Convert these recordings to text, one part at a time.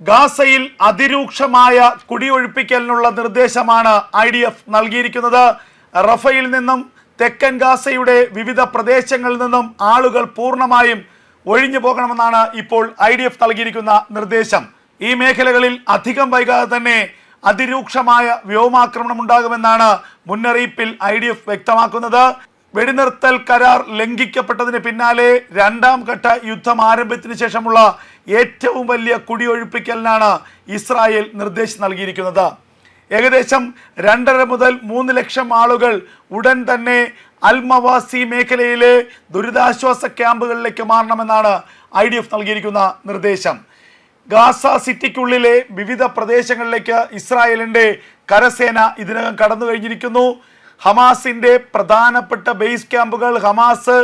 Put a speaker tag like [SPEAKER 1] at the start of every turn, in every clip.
[SPEAKER 1] ഗാസയിൽ അതിരൂക്ഷമായ കുടിയൊഴിപ്പിക്കലിനുള്ള നിർദ്ദേശമാണ് ഐ ഡി എഫ് നൽകിയിരിക്കുന്നത്. റഫയിൽ നിന്നും തെക്കൻ ഗാസയുടെ വിവിധ പ്രദേശങ്ങളിൽ നിന്നും ആളുകൾ പൂർണമായും ഒഴിഞ്ഞു പോകണമെന്നാണ് ഇപ്പോൾ ഐ ഡി എഫ് നൽകിയിരിക്കുന്ന നിർദ്ദേശം. ഈ മേഖലകളിൽ അധികം വൈകാതെ തന്നെ അതിരൂക്ഷമായ വ്യോമാക്രമണം ഉണ്ടാകുമെന്നാണ് മുന്നറിയിപ്പിൽ ഐ ഡി എഫ് വ്യക്തമാക്കുന്നത്. വെടിനിർത്തൽ കരാർ ലംഘിക്കപ്പെട്ടതിന് പിന്നാലെ രണ്ടാം ഘട്ട യുദ്ധം ആരംഭത്തിന് ശേഷമുള്ള ഏറ്റവും വലിയ കുടിയൊഴിപ്പിക്കലിനാണ് ഇസ്രായേൽ നിർദ്ദേശം നൽകിയിരിക്കുന്നത്. ഏകദേശം രണ്ടര മുതൽ മൂന്ന് ലക്ഷം ആളുകൾ ഉടൻ തന്നെ അൽമവാസി മേഖലയിലെ ദുരിതാശ്വാസ ക്യാമ്പുകളിലേക്ക് മാറണമെന്നാണ് ഐ ഡി എഫ് നൽകിയിരിക്കുന്ന നിർദ്ദേശം. ഗാസ സിറ്റിക്കുള്ളിലെ വിവിധ പ്രദേശങ്ങളിലേക്ക് ഇസ്രായേലിന്റെ കരസേന ഇതിനകം കടന്നു കഴിഞ്ഞിരിക്കുന്നു ഹമാസിന്റെ പ്രധാനപ്പെട്ട ബേസ് ക്യാമ്പുകൾ ഹമാസ്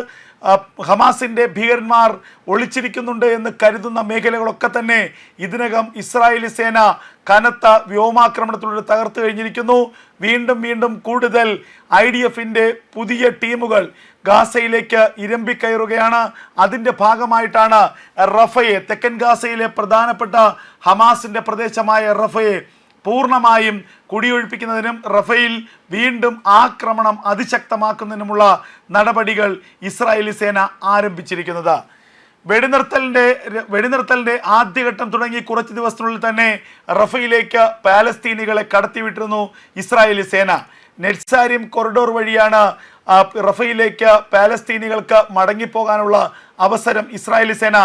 [SPEAKER 1] ആ, ഹമാസിന്റെ ഭീകരന്മാർ ഒളിച്ചിരിക്കുന്നുണ്ട് എന്ന് കരുതുന്ന മേഖലകളൊക്കെ തന്നെ ഇതിനകം ഇസ്രായേലി സേന കനത്ത വ്യോമാക്രമണത്തിലൂടെ തകർത്തു കഴിഞ്ഞിരിക്കുന്നു. വീണ്ടും വീണ്ടും കൂടുതൽ ഐ ഡി എഫിന്റെ പുതിയ ടീമുകൾ ഗാസയിലേക്ക് ഇരമ്പിക്കയറുകയാണ്. അതിന്റെ ഭാഗമായിട്ടാണ് റഫയെ തെക്കൻ ഗാസയിലെ പ്രധാനപ്പെട്ട ഹമാസിന്റെ പ്രദേശമായ റഫയെ പൂർണമായും കുടിയൊഴിപ്പിക്കുന്നതിനും റഫേൽ വീണ്ടും ആക്രമണം അതിശക്തമാക്കുന്നതിനുമുള്ള നടപടികൾ ഇസ്രായേലി സേന ആരംഭിച്ചിരിക്കുന്നത്. വെടിനിർത്തലിന്റെ വെടിനിർത്തലിന്റെ ആദ്യഘട്ടം തുടങ്ങി കുറച്ച് ദിവസത്തിനുള്ളിൽ തന്നെ റഫയിലേക്ക് പാലസ്തീനികളെ കടത്തിവിട്ടിരുന്നു ഇസ്രായേലി സേന. നെറ്റ്സാരിം കൊറിഡോർ വഴിയാണ് റഫയിലേക്ക് പാലസ്തീനികൾക്ക് മടങ്ങിപ്പോകാനുള്ള അവസരം ഇസ്രായേലി സേന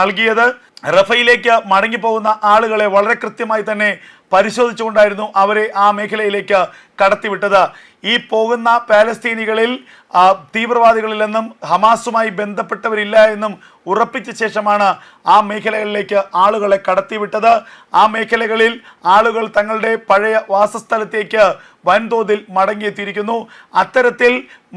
[SPEAKER 1] നൽകിയത്. റഫയിലേക്ക് മടങ്ങിപ്പോകുന്ന ആളുകളെ വളരെ കൃത്യമായി തന്നെ പരിശോധിച്ചുകൊണ്ടായിരുന്നു അവരെ ആ മേഖലയിലേക്ക് കടത്തിവിട്ടത്. ഈ പോകുന്ന പാലസ്തീനികളിൽ നിന്നും ഹമാസുമായി ബന്ധപ്പെട്ടവരില്ല എന്നും ഉറപ്പിച്ച ശേഷമാണ് ആ മേഖലകളിലേക്ക് ആളുകളെ കടത്തിവിട്ടത്. ആ മേഖലകളിൽ ആളുകൾ തങ്ങളുടെ പഴയ വാസസ്ഥലത്തേക്ക് വൻതോതിൽ മടങ്ങിയെത്തിയിരിക്കുന്നു. അത്തരത്തിൽ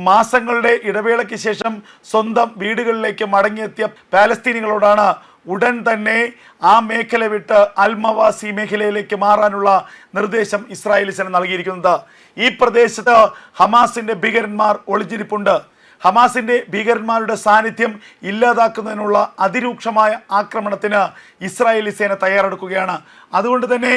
[SPEAKER 1] മാസങ്ങളുടെ ഇടവേളയ്ക്ക് ശേഷം സ്വന്തം വീടുകളിലേക്ക് മടങ്ങിയെത്തിയ പാലസ്തീനികളോടാണ് ഉടൻ തന്നെ ആ മേഖല വിട്ട് അൽമവാസി മേഖലയിലേക്ക് മാറാനുള്ള നിർദ്ദേശം ഇസ്രായേലി സേന നൽകിയിരിക്കുന്നത്. ഈ പ്രദേശത്ത് ഹമാസിന്റെ ഭീകരന്മാർ ഒളിച്ചിരിപ്പുണ്ട് ഹമാസിന്റെ ഭീകരന്മാരുടെ സാന്നിധ്യം ഇല്ലാതാക്കുന്നതിനുള്ള അതിരൂക്ഷമായ ആക്രമണത്തിന് ഇസ്രായേലി സേന തയ്യാറെടുക്കുകയാണ്. അതുകൊണ്ട് തന്നെ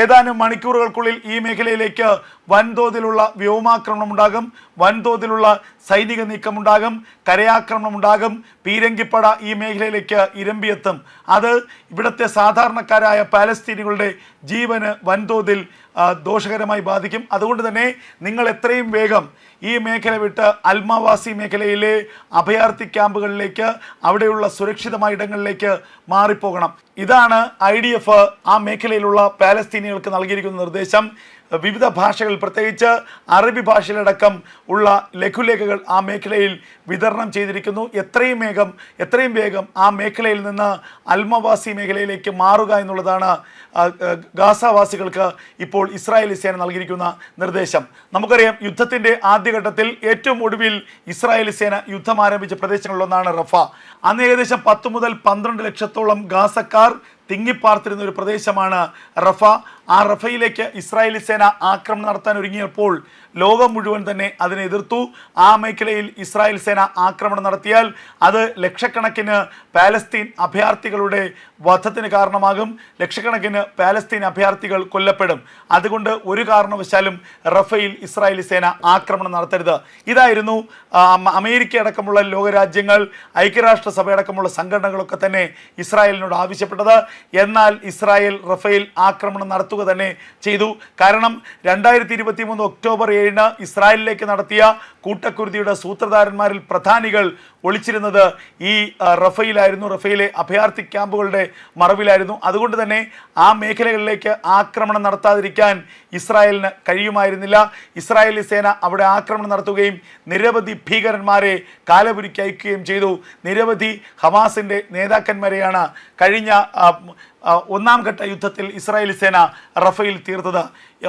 [SPEAKER 1] ഏതാനും മണിക്കൂറുകൾക്കുള്ളിൽ ഈ മേഖലയിലേക്ക് വൻതോതിലുള്ള വ്യോമാക്രമണം ഉണ്ടാകും. വൻതോതിലുള്ള സൈനിക നീക്കമുണ്ടാകും കരയാക്രമണം ഉണ്ടാകും പീരങ്കിപ്പട ഈ മേഖലയിലേക്ക് ഇരമ്പിയെത്തും. അത് ഇവിടുത്തെ സാധാരണക്കാരായ പാലസ്തീനികളുടെ ജീവന് വൻതോതിൽ ദോഷകരമായി ബാധിക്കും. അതുകൊണ്ട് തന്നെ നിങ്ങൾ എത്രയും വേഗം ഈ മേഖല വിട്ട് അൽമാവാസി മേഖലയിലെ അഭയാർത്ഥി ക്യാമ്പുകളിലേക്ക് അവിടെയുള്ള സുരക്ഷിതമായ ഇടങ്ങളിലേക്ക് മാറിപ്പോകണം. ഇതാണ് ഐ ആ മേഖലയിലുള്ള പാലസ്തീനികൾക്ക് നൽകിയിരിക്കുന്ന നിർദ്ദേശം. വിവിധ ഭാഷകൾ പ്രത്യേകിച്ച് അറബി ഭാഷയിലടക്കം ഉള്ള ലഘുലേഖകൾ ആ മേഖലയിൽ വിതരണം ചെയ്തിരിക്കുന്നു. എത്രയും വേഗം എത്രയും വേഗം ആ മേഖലയിൽ നിന്ന് അൽമവാസി മേഖലയിലേക്ക് മാറുക എന്നുള്ളതാണ് ഗാസവാസികൾക്ക് ഇപ്പോൾ ഇസ്രായേലി സേന നൽകിയിരിക്കുന്ന നിർദ്ദേശം. നമുക്കറിയാം യുദ്ധത്തിന്റെ ആദ്യഘട്ടത്തിൽ ഏറ്റവും ഒടുവിൽ ഇസ്രായേലി സേന യുദ്ധം ആരംഭിച്ച പ്രദേശങ്ങളിലൊന്നാണ് റഫ. അന്ന് ഏകദേശം പത്ത് മുതൽ പന്ത്രണ്ട് ലക്ഷത്തോളം ഗാസക്കാർ തിങ്ങിപ്പാർത്തിരുന്ന ഒരു പ്രദേശമാണ് റഫ. ആ റഫയിലേക്ക് ഇസ്രായേലി സേന ആക്രമണം നടത്താൻ ഒരുങ്ങിയപ്പോൾ ലോകം മുഴുവൻ തന്നെ അതിനെ എതിർത്തു. ആ മേഖലയിൽ ഇസ്രായേൽ സേന ആക്രമണം നടത്തിയാൽ അത് ലക്ഷക്കണക്കിന് പാലസ്തീൻ അഭയാർത്ഥികളുടെ വധത്തിന് കാരണമാകും. ലക്ഷക്കണക്കിന് പാലസ്തീൻ അഭയാർത്ഥികൾ കൊല്ലപ്പെടും. അതുകൊണ്ട് ഒരു കാരണവശാലും റഫയിൽ ഇസ്രായേലി സേന ആക്രമണം നടത്തരുത്. ഇതായിരുന്നു അമേരിക്ക അടക്കമുള്ള ലോകരാജ്യങ്ങൾ ഐക്യരാഷ്ട്രസഭ അടക്കമുള്ള സംഘടനകളൊക്കെ തന്നെ ഇസ്രായേലിനോട് ആവശ്യപ്പെട്ടത്. എന്നാൽ ഇസ്രായേൽ റഫേൽ ആക്രമണം നടത്തുക തന്നെ ചെയ്തു. കാരണം രണ്ടായിരത്തി ഇരുപത്തി മൂന്ന് ഒക്ടോബർ ഏഴിന് ഇസ്രായേലിലേക്ക് നടത്തിയ കൂട്ടക്കുരുതിയുടെ സൂത്രധാരന്മാരിൽ പ്രധാനികൾ ഒളിച്ചിരുന്നത് ഈ റഫയിലായിരുന്നു റഫയിലെ അഭയാർത്ഥി ക്യാമ്പുകളുടെ മറവിലായിരുന്നു. അതുകൊണ്ട് തന്നെ ആ മേഖലകളിലേക്ക് ആക്രമണം നടത്താതിരിക്കാൻ ഇസ്രായേലിന് കഴിയുമായിരുന്നില്ല. ഇസ്രായേലി സേന അവിടെ ആക്രമണം നടത്തുകയും നിരവധി ഭീകരന്മാരെ കാലപുരിക്ക് അയക്കുകയും ചെയ്തു. നിരവധി ഹമാസിന്റെ നേതാക്കന്മാരെയാണ് കഴിഞ്ഞ ഒന്നാം ഘട്ട യുദ്ധത്തിൽ ഇസ്രായേലി സേന റഫയിൽ തീർത്തത്.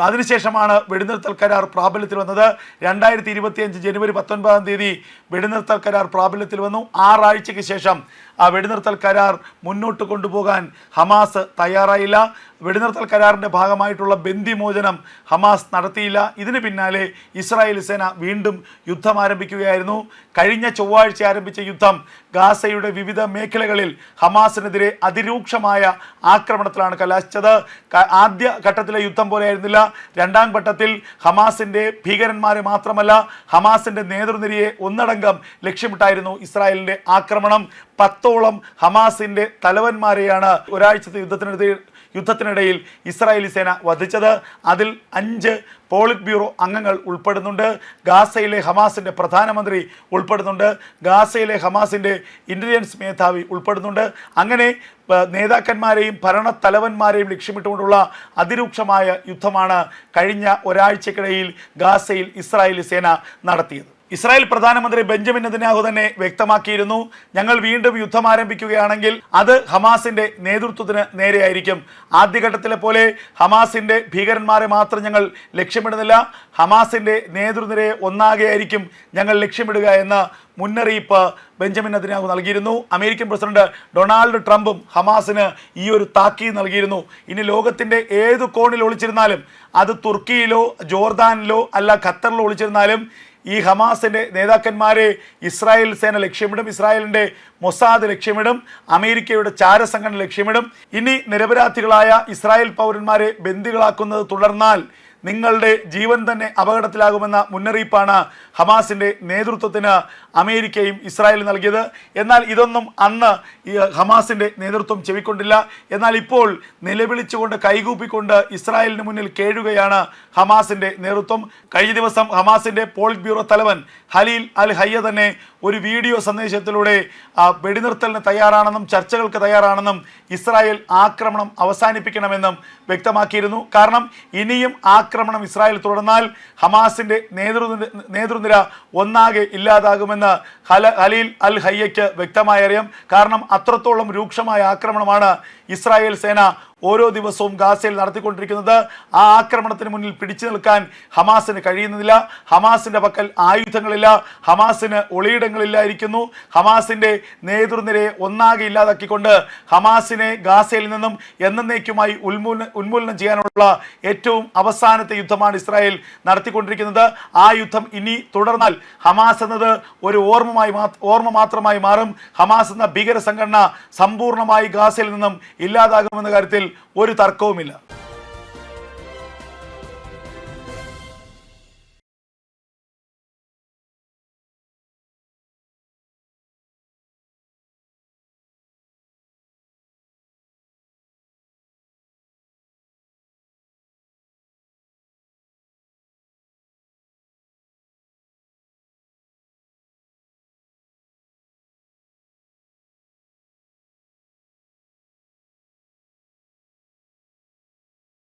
[SPEAKER 1] അതിനുശേഷമാണ് വെടിനിർത്തൽ കരാർ പ്രാബല്യത്തിൽ വന്നത്. രണ്ടായിരത്തി ഇരുപത്തിയഞ്ച് ജനുവരി പത്തൊൻപതാം തീയതി വെടിനിർത്തൽ കരാർ പ്രാബല്യത്തിൽ വന്നു. ആറാഴ്ചയ്ക്ക് ശേഷം ആ വെടിനിർത്തൽ കരാർ മുന്നോട്ട് കൊണ്ടുപോകാൻ ഹമാസ് തയ്യാറായില്ല. വെടിനിർത്തൽ കരാറിന്റെ ഭാഗമായിട്ടുള്ള ബന്ദിമോചനം ഹമാസ് നടത്തിയില്ല. ഇതിന് പിന്നാലെ ഇസ്രായേൽ സേന വീണ്ടും യുദ്ധം ആരംഭിക്കുകയായിരുന്നു. കഴിഞ്ഞ ചൊവ്വാഴ്ച ആരംഭിച്ച യുദ്ധം ഗാസയുടെ വിവിധ മേഖലകളിൽ ഹമാസിനെതിരെ അതിരൂക്ഷമായ ആക്രമണത്തിലാണ് കലാശിച്ചത്. ആദ്യ ഘട്ടത്തിലെ യുദ്ധം പോലെയായിരുന്നില്ല രണ്ടാം ഘട്ടത്തിൽ ഹമാസിന്റെ ഭീകരന്മാരെ മാത്രമല്ല ഹമാസിന്റെ നേതൃനിരയെ ഒന്നടങ്കം ലക്ഷ്യമിട്ടായിരുന്നു ഇസ്രായേലിന്റെ ആക്രമണം. പത്തോളം ഹമാസിന്റെ തലവന്മാരെയാണ് ഒരാഴ്ചത്തെ യുദ്ധത്തിനിടെ യുദ്ധത്തിനിടയിൽ ഇസ്രായേലി സേന വധിച്ചത്. അതിൽ അഞ്ച് പോളിറ്റ് ബ്യൂറോ അംഗങ്ങൾ ഉൾപ്പെടുന്നുണ്ട്. ഗാസയിലെ ഹമാസിന്റെ പ്രധാനമന്ത്രി ഉൾപ്പെടുന്നുണ്ട്. ഗാസയിലെ ഹമാസിന്റെ ഇന്റലിജൻസ് മേധാവി ഉൾപ്പെടുന്നുണ്ട്. അങ്ങനെ നേതാക്കന്മാരെയും ഭരണത്തലവന്മാരെയും ലക്ഷ്യമിട്ടുകൊണ്ടുള്ള അതിരൂക്ഷമായ യുദ്ധമാണ് കഴിഞ്ഞ ഒരാഴ്ചക്കിടയിൽ ഗാസയിൽ ഇസ്രായേലി സേന നടത്തിയത്. ഇസ്രായേൽ പ്രധാനമന്ത്രി ബെഞ്ചമിൻ നെതന്യാഹു തന്നെ വ്യക്തമാക്കിയിരുന്നു ഞങ്ങൾ വീണ്ടും യുദ്ധം ആരംഭിക്കുകയാണെങ്കിൽ അത് ഹമാസിന്റെ നേതൃത്വത്തിന് നേരെയായിരിക്കും. ആദ്യഘട്ടത്തിലെ പോലെ ഹമാസിന്റെ ഭീകരന്മാരെ മാത്രം ഞങ്ങൾ ലക്ഷ്യമിടുന്നില്ല. ഹമാസിന്റെ നേതൃനിരയെ ഒന്നാകെയായിരിക്കും ഞങ്ങൾ ലക്ഷ്യമിടുക എന്ന മുന്നറിയിപ്പ് ബെഞ്ചമിൻ നെതന്യാഹു നൽകിയിരുന്നു. അമേരിക്കൻ പ്രസിഡന്റ് ഡൊണാൾഡ് ട്രംപും ഹമാസിന് ഈ ഒരു താക്കീത് നൽകിയിരുന്നു. ഇനി ലോകത്തിന്റെ ഏത് കോണിൽ ഒളിച്ചിരുന്നാലും അത് തുർക്കിയിലോ ജോർദാനിലോ അല്ല ഖത്തറിലോ ഒളിച്ചിരുന്നാലും ഈ ഹമാസിന്റെ നേതാക്കന്മാരെ ഇസ്രായേൽ സേന ലക്ഷ്യമിടും ഇസ്രായേലിന്റെ മൊസാദ് ലക്ഷ്യമിടും അമേരിക്കയുടെ ചാരസംഘടന ലക്ഷ്യമിടും. ഇനി നിരപരാധികളായ ഇസ്രായേൽ പൗരന്മാരെ ബന്ദികളാക്കുന്നത് തുടർന്നാൽ നിങ്ങളുടെ ജീവൻ തന്നെ അപകടത്തിലാകുമെന്ന മുന്നറിയിപ്പാണ് ഹമാസിന്റെ നേതൃത്വത്തിന് അമേരിക്കയും ഇസ്രായേലും നൽകിയത്. എന്നാൽ ഇതൊന്നും അന്ന് ഹമാസിന്റെ നേതൃത്വം ചെവിക്കൊണ്ടില്ല. എന്നാൽ ഇപ്പോൾ നിലവിളിച്ചുകൊണ്ട് കൈകൂപ്പിക്കൊണ്ട് ഇസ്രായേലിന് മുന്നിൽ കേഴുകയാണ് ഹമാസിന്റെ നേതൃത്വം. കഴിഞ്ഞ ദിവസം ഹമാസിന്റെ പോളിറ്റ് ബ്യൂറോ തലവൻ ഹലീൽ അൽ ഹയ്യ തന്നെ ഒരു വീഡിയോ സന്ദേശത്തിലൂടെ വെടിനിർത്തലിന് തയ്യാറാണെന്നും ചർച്ചകൾക്ക് തയ്യാറാണെന്നും ഇസ്രായേൽ ആക്രമണം അവസാനിപ്പിക്കണമെന്നും വ്യക്തമാക്കിയിരുന്നു. കാരണം ഇനിയും ആക്രമണം ഇസ്രായേൽ തുടർന്നാൽ ഹമാസിന്റെ നേതൃ നേതൃനിര ഒന്നാകെ ഇല്ലാതാകുമെന്ന് ഹല ഹലീൽ അൽ ഹയ്യയ്ക്ക് വ്യക്തമായി അറിയാം കാരണം അത്രത്തോളം രൂക്ഷമായ ആക്രമണമാണ് ഇസ്രായേൽ സേന ഓരോ ദിവസവും ഗാസയിൽ നടത്തിക്കൊണ്ടിരിക്കുന്നത് ആ ആക്രമണത്തിന് മുന്നിൽ പിടിച്ചു നിൽക്കാൻ ഹമാസിന് കഴിയുന്നില്ല. ഹമാസിന്റെ പക്കൽ ആയുധങ്ങളില്ല. ഹമാസിന് ഒളിയിടങ്ങളില്ലായിരിക്കുന്നു. ഹമാസിന്റെ നേതൃനിരയെ ഒന്നാകെ ഇല്ലാതാക്കിക്കൊണ്ട് ഹമാസിനെ ഗാസയിൽ നിന്നും എന്നേക്കുമായി ഉന്മൂലനം ഉന്മൂലനം ചെയ്യാനുള്ള ഏറ്റവും അവസാനത്തെ യുദ്ധമാണ് ഇസ്രായേൽ നടത്തിക്കൊണ്ടിരിക്കുന്നത്. ആ യുദ്ധം ഇനി തുടർന്നാൽ ഹമാസ് എന്നത് ഒരു ഓർമ്മമായി ഓർമ്മ മാത്രമായി മാറും. ഹമാസ് എന്ന ഭീകര സംഘടന സമ്പൂർണമായി ഗാസയിൽ നിന്നും ഇല്ലാതാകുമെന്ന കാര്യത്തിൽ ഒരു തർക്കവുമില്ല.